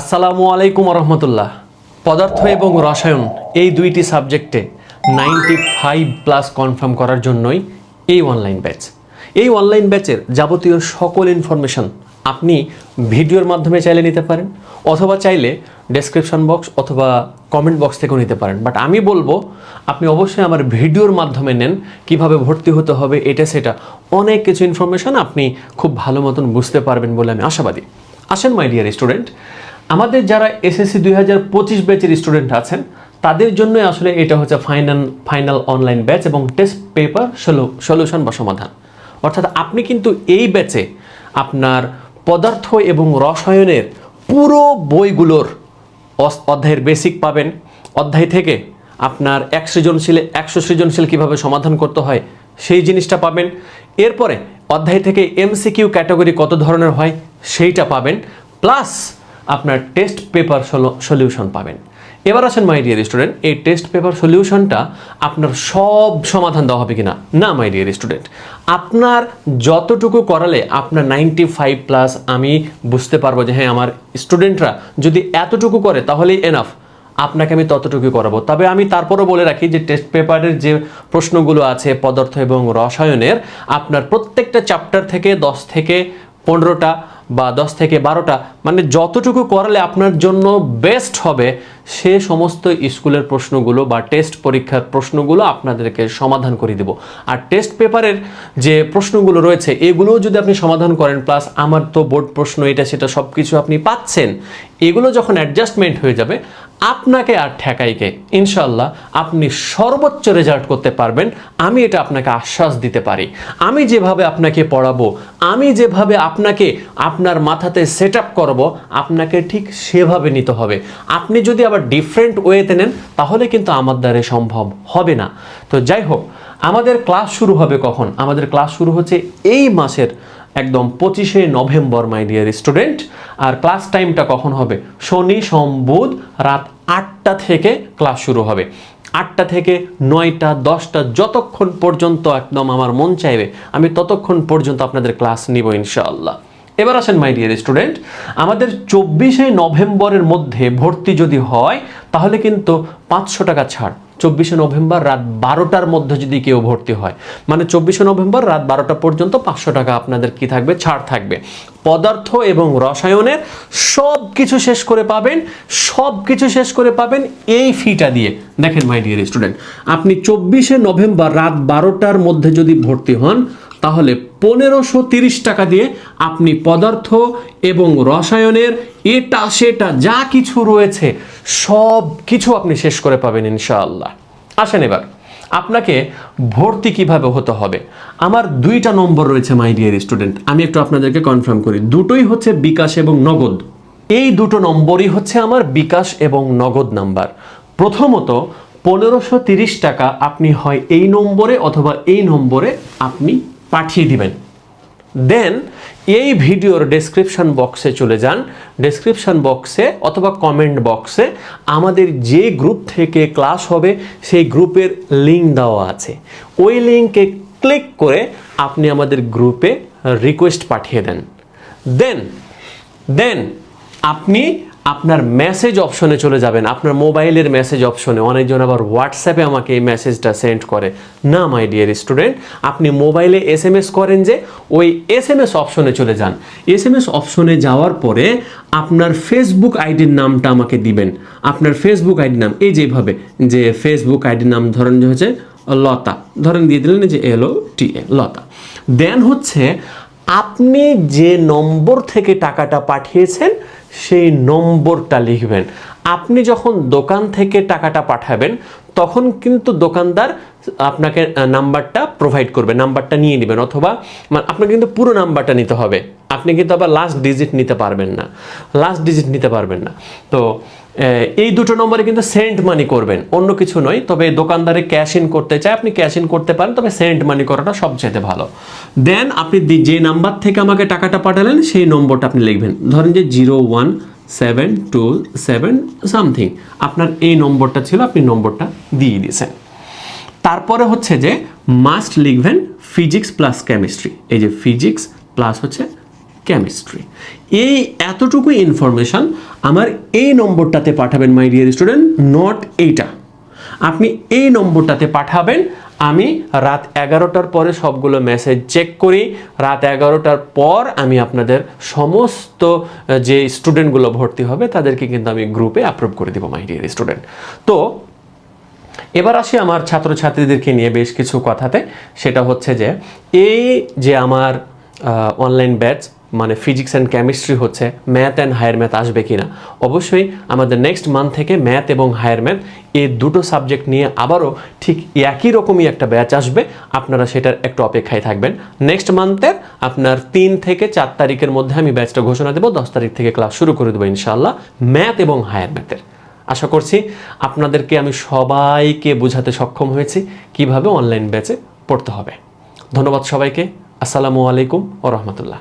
আসসালামু আলাইকুম রহমতুল্লাহ পদার্থ এবং রসায়ন এই দুইটি সাবজেক্টে নাইনটি ফাইভ প্লাস কনফার্ম করার জন্যই এই অনলাইন ব্যাচ। এই অনলাইন ব্যাচের যাবতীয় সকল ইনফরমেশন আপনি ভিডিওর মাধ্যমে চাইলে নিতে পারেন অথবা চাইলে ডেসক্রিপশন বক্স অথবা কমেন্ট বক্স থেকেও নিতে পারেন। বাট আমি বলব, আপনি অবশ্যই আমার ভিডিওর মাধ্যমে নেন, কীভাবে ভর্তি হতে হবে, এটা সেটা অনেক কিছু ইনফরমেশন আপনি খুব ভালো মতন বুঝতে পারবেন বলে আমি আশাবাদী। আসেন মাই ডিয়ার স্টুডেন্ট আমাদের যারা এসএসসি দুই হাজার পঁচিশ ব্যাচের স্টুডেন্ট আছেন, তাদের জন্য আসলে এটা হচ্ছে ফাইনাল ফাইনাল অনলাইন ব্যাচ এবং টেস্ট পেপার সলিউশন বা সমাধান। অর্থাৎ আপনি কিন্তু এই ব্যাচে আপনার পদার্থ এবং রসায়নের পুরো বইগুলোর অধ্যায়ের বেসিক পাবেন। অধ্যায় থেকে আপনার এক সৃজনশীলে, একশো সৃজনশীল কীভাবে সমাধান করতে হয় সেই জিনিসটা পাবেন। এরপরে অধ্যায় থেকে এমসিকিউ ক্যাটাগরি কত ধরনের হয় সেইটা পাবেন। প্লাস আপনার টেস্ট পেপার সলিউশন পাবেন। এবার আসেন মাই ডিয়ার স্টুডেন্ট এই টেস্ট পেপার সলিউশনটা আপনার সব সমাধান দেওয়া হবে কিনা? না মাই ডিয়ার স্টুডেন্ট আপনার যতটুকু করালে আপনার নাইনটি ফাইভ প্লাস আমি বুঝতে পারব যে হ্যাঁ আমার স্টুডেন্টরা যদি এতটুকু করে, তাহলেই এনাফ আপনাকে আমি ততটুকু করাবো। তবে আমি তারপরও বলে রাখি যে টেস্ট পেপারের যে প্রশ্নগুলো আছে, পদার্থ এবং রসায়নের, আপনার প্রত্যেকটা চ্যাপ্টার থেকে দশ থেকে পনেরোটা বা দশ থেকে বারোটা মানে যতটুকু করালে আপনার জন্য বেস্ট হবে, সে সমস্ত স্কুলের প্রশ্নগুলো বা টেস্ট পরীক্ষার প্রশ্নগুলো আপনাদেরকে সমাধান করে দেব। আর টেস্ট পেপারের যে প্রশ্নগুলো রয়েছে, এগুলোও যদি আপনি সমাধান করেন প্লাস আমার তো বোর্ড প্রশ্ন, এটা সেটা সব কিছু আপনি পাচ্ছেন, এগুলো যখন অ্যাডজাস্টমেন্ট হয়ে যাবে আপনাকে আর ঠেকাইকে। ইনশাল্লাহ আপনি সর্বোচ্চ রেজাল্ট করতে পারবেন। আমি এটা আপনাকে আশ্বাস দিতে পারি। আমি যেভাবে আপনাকে পড়াবো, আমি যেভাবে আপনাকে আপনার মাথাতে সেট আপ করব, আপনাকে ঠিক সেভাবে নিতে হবে। আপনি যদি আবার ডিফারেন্ট ওয়েতে নেন, তাহলে কিন্তু আমার দ্বারা সম্ভব হবে না। তো যাই হোক, আমাদের ক্লাস শুরু হবে কখন? আমাদের ক্লাস শুরু হচ্ছে এই মাসের একদম পঁচিশে নভেম্বর মাই ডিয়ার স্টুডেন্ট আর ক্লাস টাইমটা কখন হবে? শনি, সোম, বুধ রাত আটটা থেকে ক্লাস শুরু হবে। আটটা থেকে নয়টা, দশটা, যতক্ষণ পর্যন্ত একদম আমার মন চাইবে, আমি ততক্ষণ পর্যন্ত আপনাদের ক্লাস নিব ইনশাআল্লাহ। এবার আসেন মাই ডিয়ার স্টুডেন্ট আমাদের চব্বিশে নভেম্বরের মধ্যে ভর্তি যদি হয়, তাহলে কিন্তু পাঁচশো টাকা ছাড়। চব্বিশে নভেম্বর রাত বারোটার মধ্যে যদি কেউ ভর্তি হয়। মানে চব্বিশে নভেম্বর রাত বারোটা পর্যন্ত পাঁচশো টাকা আপনাদের কি থাকবে? ছাড় থাকবে। পদার্থ এবং রসায়নের সব কিছু শেষ করে পাবেন সব কিছু শেষ করে পাবেন এই ফিটা দিয়ে। দেখেন মাই ডিয়ার স্টুডেন্ট আপনি চব্বিশে নভেম্বর রাত বারোটার মধ্যে যদি ভর্তি হন, তাহলে পনেরোশো তিরিশ টাকা দিয়ে আপনি পদার্থ এবং রসায়নের এটা, সেটা, যা কিছু রয়েছে, সব কিছু আপনি শেষ করে পাবেন ইনশাআল্লাহ। আসেন এবার, আপনাকে ভর্তি কীভাবে হতে হবে? আমার দুইটা নম্বর রয়েছে মাই ডিয়ার স্টুডেন্ট আমি একটু আপনাদেরকে কনফার্ম করি। দুটোই হচ্ছে বিকাশ এবং নগদ। এই দুটো নম্বরই হচ্ছে আমার বিকাশ এবং নগদ নাম্বার। প্রথমত, পনেরোশো টাকা আপনি হয় এই নম্বরে অথবা এই নম্বরে আপনি পাঠিয়ে দিবেন। দেন এই ভিডিওর ডেসক্রিপশন বক্সে চলে যান। ডেসক্রিপশন বক্সে অথবা কমেন্ট বক্সে আমাদের যে গ্রুপ থেকে ক্লাস হবে, সেই গ্রুপের লিঙ্ক দেওয়া আছে। ওই লিঙ্কে ক্লিক করে আপনি আমাদের গ্রুপে রিকোয়েস্ট পাঠিয়ে দেন। দেন দেন আপনি আপনার মেসেজ অপশনে চলে যাবেন। আপনার মোবাইলের মেসেজ অপশনে অনেকজন আবার হোয়াটসঅ্যাপে আমাকে এই মেসেজটা সেন্ড করে। না মাই ডিয়ার স্টুডেন্ট আপনি মোবাইলে এস এম এস করেন যে, ওই এস এম এস অপশনে চলে যান। এস এম এস অপশনে যাওয়ার পরে আপনার ফেসবুক আইডির নামটা আমাকে দিবেন। আপনার ফেসবুক আইডির নাম, এই যেভাবে যে ফেসবুক আইডির নাম ধরেন যে হচ্ছে লতা। ধরেন দিয়ে দিলেন যে এল টি এ লতা। দেন হচ্ছে, আপনি যে নম্বর থেকে টাকাটা পাঠিয়েছেন সেই নম্বরটা লিখবেন। আপনি যখন দোকান থেকে টাকাটা পাঠাবেন তখন কিন্তু দোকানদার আপনাকে নাম্বারটা প্রোভাইড করবে, নাম্বারটা নিয়ে নেবেন অথবা মানে আপনাকে কিন্তু পুরো নাম্বারটা নিতে হবে। আপনি কিন্তু আবার লাস্ট ডিজিট নিতে পারবেন না। লাস্ট ডিজিট নিতে পারবেন না। তো এই দুটো নম্বরে কিন্তু সেন্ট মানি করবেন। অন্য কিছু নয়, তবে দোকানদারে ক্যাশ ইন করতে চায়, আপনি ক্যাশ ইন করতে পারেন, তবে সেন্ট মানি করাটা সবচেয়ে ভালো। দেন আপনি যে নাম্বার থেকে আমাকে টাকাটা পাঠালেন, সেই নম্বরটা আপনি লিখবেন। ধরেন যে zero one seven two seven something আপনার এই নম্বরটা ছিল, আপনি নম্বরটা দিয়ে দিয়েছেন। তারপরে হচ্ছে যে মাস্ট লিখবেন ফিজিক্স প্লাস কেমিস্ট্রি এই যে ফিজিক্স প্লাস হচ্ছে কেমিস্ট্রি এই এতটুকু ইনফরমেশন আমার এই নম্বরটাতে পাঠাবেন মাই ডিয়ার স্টুডেন্ট নট এইটা। আপনি এই নম্বরটাতে পাঠাবেন আমি রাত এগারোটার পরে সবগুলো মেসেজ চেক করি। রাত এগারোটার পর আমি আপনাদের সমস্ত যে স্টুডেন্টগুলো ভর্তি হবে, তাদেরকে কিন্তু আমি গ্রুপে অ্যাপ্রুভ করে দেবো মাই ডিয়ার স্টুডেন্ট তো, এবার আসি আমার ছাত্রছাত্রীদেরকে নিয়ে বেশ কিছু কথাতে। সেটা হচ্ছে যে, এই যে আমার অনলাইন ব্যাচ মানে ফিজিক্স অ্যান্ড কেমিস্ট্রি হচ্ছে ম্যাথ অ্যান্ড হায়ার ম্যাথ আসবে কিনা। অবশ্যই আমাদের নেক্সট মান্থ থেকে ম্যাথ এবং হায়ার ম্যাথ এই দুটো সাবজেক্ট নিয়ে আবারও ঠিক একই রকমই একটা ব্যাচ আসবে। আপনারা সেটার একটু অপেক্ষায় থাকবেন। নেক্সট মান্থের আপনার তিন থেকে চার তারিখের মধ্যে আমি ব্যাচটা ঘোষণা দেবো, দশ তারিখ থেকে ক্লাস শুরু করে দেবো ইনশাল্লাহ ম্যাথ এবং হায়ার ম্যাথের আশা করছি আপনাদেরকে আমি সবাইকে বোঝাতে সক্ষম হয়েছি কীভাবে অনলাইন ব্যাচে পড়তে হবে। ধন্যবাদ সবাইকে। আসসালামু আলাইকুম ও রহমতুল্লাহ।